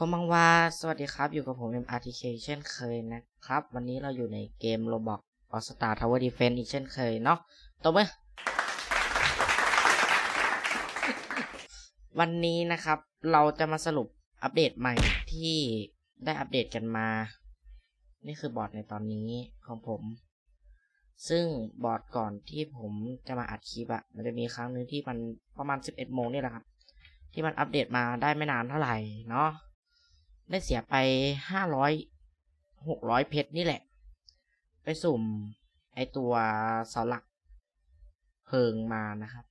คมบังวาสวัสดีครับ อยู่กับผม MRTK เช่นเคยนะครับ วันนี้เราอยู่ในเกม Roblox All Star Tower Defense อีกเช่นเคยเนาะตบมือวันนี้นะครับ เราจะมาสรุปอัปเดตใหม่ที่ได้อัปเดตกันมา นี่คือบอร์ดในตอนนี้ของผม ซึ่งบอร์ดก่อนที่ผมจะมาอัดคลิปอะมันจะมีครั้งหนึ่งที่มันประมาณ 11โมงนี่แหละครับ ที่มันอัปเดตมาได้ไม่นานเท่าไหร่เนาะ ได้เสียไปห้าร้อยหกร้อยเพชรนี่แหละ ไปสุ่มไอตัวเสาหลักเพิงมานะครับ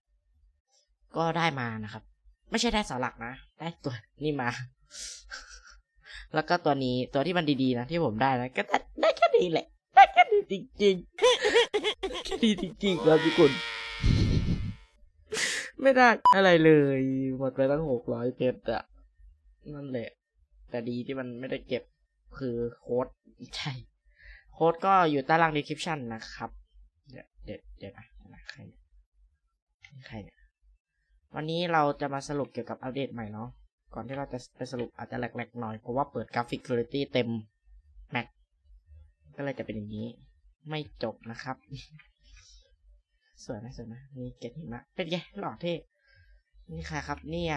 ก็ได้มานะครับ ไม่ใช่ได้เสาหลักนะ ได้ตัวนี่มา แล้วก็ตัวนี้ตัวที่มันดีๆนะที่ผมได้นะก็ได้ได้แค่นี้แหละ ได้แค่นี้จริงๆแค่นี้จริงๆครับทุกคนไม่ได้อะไรเลย หมดไปตั้งหกร้อยเพชรอะนั่นแหละ แต่ดีที่มันไม่ได้เก็บคือโค้ดใช่โค้ดก็อยู่ใต้ล่าง description นะครับ เดี๋ยวเดี๋ยวเดี๋ยวนะเดี๋ยวนะใครเนี่ยใครเนี่ยวันนี้เราจะมาสรุปเกี่ยวกับอัปเดตใหม่เนาะก่อนที่เราจะไปสรุปอาจจะแหลกๆหน่อย เพราะว่าเปิดกราฟิก Quality เต็ม Mac ก็เลยจะเป็นอย่างนี้ ไม่จบนะครับ สวยไหมสวยไหมมีเกล็ดหิมะเป็นไงหล่อเท่นี่ใครครับเนี่ย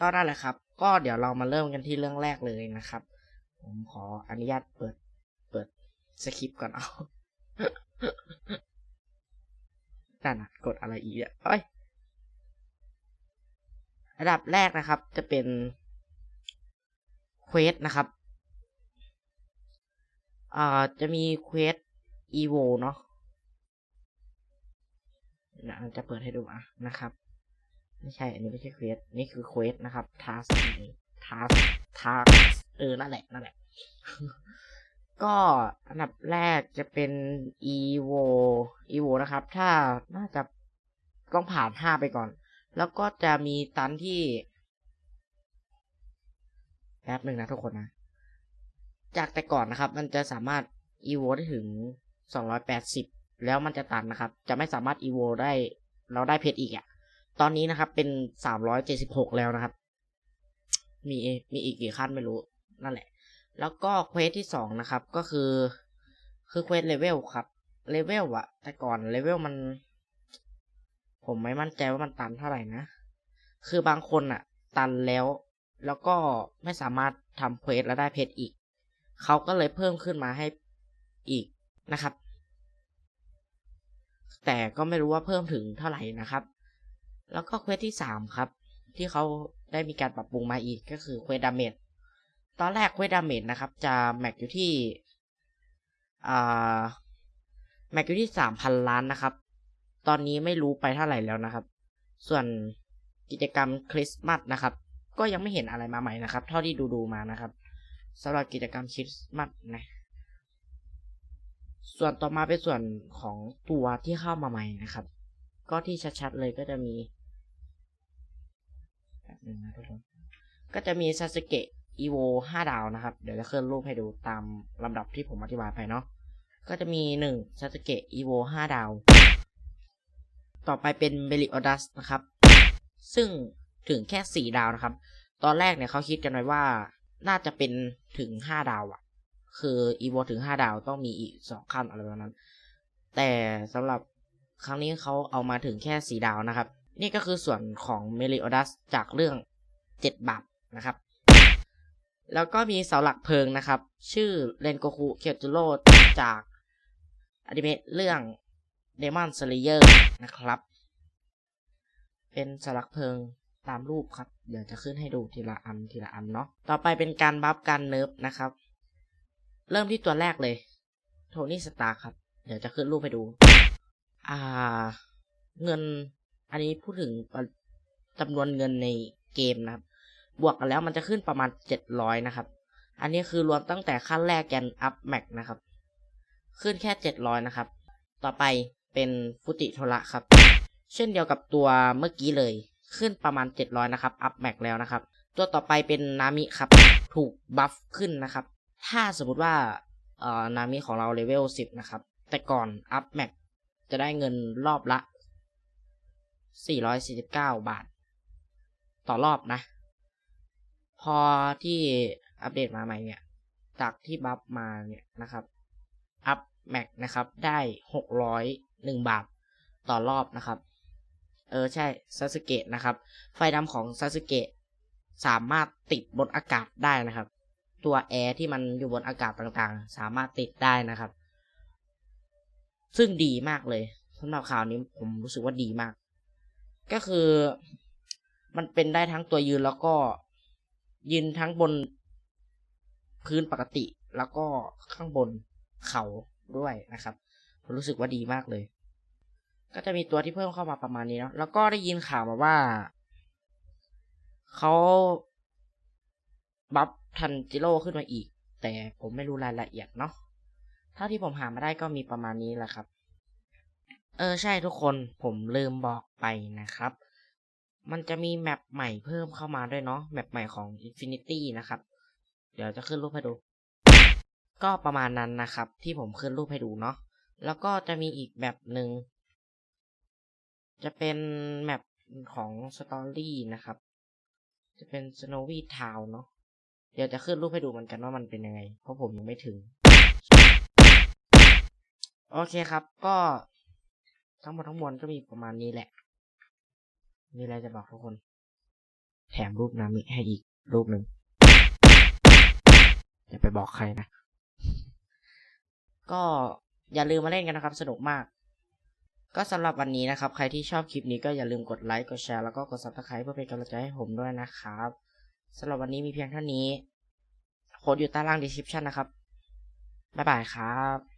ก็ได้เลยครับ ก็เดี๋ยวเรามาเริ่มกันที่เรื่องแรกเลยนะครับ ผมขออนุญาตเปิดเปิดสคริปต์ก่อนเอานั่นนะกดอะไรอีกอะเอ้ยอันดับแรกนะครับ จะเป็นเควสนะครับอ่าจะมีเควสอีโวเนาะจะเปิดให้ดูอะนะครับ ไม่ใช่ อันนี้ไม่ใช่เควส นี่คือเควสนะครับทัสทัสทัสเออ นั่นแหละ นั่นแหละ ก็อันดับแรกจะเป็น evo evo นะครับ ถ้าน่าจะต้องผ่านห้าไปก่อน แล้วก็จะมีตันที่ แป๊บหนึ่งนะทุกคนนะ จากแต่ก่อนนะครับ มันจะสามารถ evo ได้ถึง280แล้วมันจะตันนะครับ จะไม่สามารถ evo ได้ เราได้เพชรอีกอะ่ะ ตอนนี้นะครับ เป็น376แล้วนะครับ มีมีอีกกี่ขั้นไม่รู้นั่นแหละ แล้วก็เควสที่สองนะครับ ก็คือ คือเควสเลเวลครับเลเวลอะแต่ก่อนเลเวลมัน ผมไม่มั่นใจว่ามันตันเท่าไหร่นะ คือบางคนอะตันแล้ว แล้วก็ไม่สามารถทำเควสแล้วได้เพชรอีก เขาก็เลยเพิ่มขึ้นมาให้อีกนะครับ แต่ก็ไม่รู้ว่าเพิ่มถึงเท่าไหร่นะครับ แล้วก็เควสที่สามครับ ที่เขาได้มีการปรับปรุงมาอีกก็คือเควสดาเมจตอนแรกเควสดาเมจนะครับ จะแม็กอยู่ที่อ่าแม็กอยู่ที่สามพันล้านนะครับ ตอนนี้ไม่รู้ไปเท่าไหร่แล้วนะครับ ส่วนกิจกรรมคริสต์มาสนะครับ ก็ยังไม่เห็นอะไรมาใหม่นะครับ เท่าที่ดูดูๆมานะครับสำหรับกิจกรรมคริสต์มาสนะส่วนต่อมาเป็นส่วนของตัวที่เข้ามาใหม่นะครับ ก็ที่ชัดๆเลยก็จะมี นึงนะทุกคน ก็จะมีซาสึเกะอีโวห้าดาวนะครับ เดี๋ยวจะขึ้นรูปให้ดูตามลำดับที่ผมอธิบายไปเนาะ ก็จะมีหนึ่งซาสึเกะอีโวห้าดาว ต่อไปเป็นเบลิโอดัสนะครับ ซึ่งถึงแค่สี่ดาวนะครับ ตอนแรกเนี่ยเขาคิดกันไว้ว่าน่าจะเป็นถึงห้าดาวอะคืออีโวถึงห้าดาวต้องมีอีกสองขั้นอะไรประมาณนั้น แต่สำหรับครั้งนี้เขาเอามาถึงแค่สี่ดาวนะครับ นี่ก็คือส่วนของเมลิโอดัสจากเรื่องเจ็ดบาปนะครับ แล้วก็มีเสาหลักเพลิงนะครับ ชื่อเรนโกคุเคียวจูโร่จากอนิเมะเรื่อง Demon Slayer นะครับ เป็นเสาหลักเพลิงตามรูปครับ เดี๋ยวจะขึ้นให้ดูทีละอันทีละอันเนาะ ต่อไปเป็นการบัฟการเนิร์ฟนะครับ เริ่มที่ตัวแรกเลย โทนี่สตาร์ครับ เดี๋ยวจะขึ้นรูปให้ดู อ่า เงิน อันนี้พูดถึงจำนวนเงินในเกมนะครับ บวกกันแล้วมันจะขึ้นประมาณเจ็ดร้อยนะครับ อันนี้คือรวมตั้งแต่ขั้นแรกยันอัพแม็กนะครับ ขึ้นแค่เจ็ดร้อยนะครับ ต่อไปเป็นฟุติโทระครับ เช่นเดียวกับตัวเมื่อกี้เลย ขึ้นประมาณเจ็ดร้อยนะครับ อัพแม็กแล้วนะครับ ตัวต่อไปเป็นนามิครับ ถูกบัฟขึ้นนะครับ ถ้าสมมติว่าเอ่อนามิของเราเลเวลสิบนะครับ แต่ก่อนอัพแม็กจะได้เงินรอบละ 449 บาท ต่อรอบนะ พอที่อัปเดตมาใหม่เนี่ย จากที่บัฟมาเนี่ยนะครับ อัพแม็กนะครับ ได้หกร้อยหนึ่งบาท ต่อรอบนะครับ เออใช่ซาสึเกะนะครับ ไฟดำของซาสึเกะสามารถติดบนอากาศได้นะครับ ตัวแอร์ที่มันอยู่บนอากาศต่างๆ สามารถติดได้นะครับ ซึ่งดีมากเลยสำหรับข่าวนี้ผมรู้สึกว่าดีมาก ก็คือมันเป็นได้ทั้งตัวยืนแล้วก็ยืนทั้งบนพื้นปกติแล้วก็ข้างบนเขาด้วยนะครับผมรู้สึกว่าดีมากเลย ก็จะมีตัวที่เพิ่มเข้ามาประมาณนี้เนาะแล้วก็ได้ยินข่าวมาว่าเขาบัฟทันจิโร่ขึ้นมาอีก แต่ผมไม่รู้รายละเอียดเนาะเท่าที่ผมหามาได้ก็มีประมาณนี้แหละครับ เออใช่ทุกคนผมลืมบอกไปนะครับ มันจะมีแมปใหม่เพิ่มเข้ามาด้วยเนาะแมปใหม่ของ Infinity นะครับ เดี๋ยวจะขึ้นรูปให้ดู ก็ประมาณนั้นนะครับ ที่ผมขึ้นรูปให้ดูเนาะแล้วก็จะมีอีกแบบหนึ่งจะเป็นแมปของ Story นะครับ จะเป็น Snowy Town เนาะเดี๋ยวจะขึ้นรูปให้ดูเหมือนกันว่ามันเป็นยังไง เพราะผมยังไม่ถึง โอเคครับ ก็ ทั้งหมดทั้งมวลก็มีประมาณนี้แหละ มีอะไรจะบอกทุกคน แถมรูปนามิให้อีกรูปหนึ่งอย่าไปบอกใครนะ ก็อย่าลืมมาเล่นกันนะครับ สนุกมาก ก็สำหรับวันนี้นะครับ ใครที่ชอบคลิปนี้ก็อย่าลืมกดไลค์ กดแชร์ แล้วก็กด subscribe เพื่อเป็นกำลังใจให้ผมด้วยนะครับสำหรับวันนี้มีเพียงเท่านี้ โค้ดอยู่ใต้ล่าง description นะครับ บ๊ายบายครับ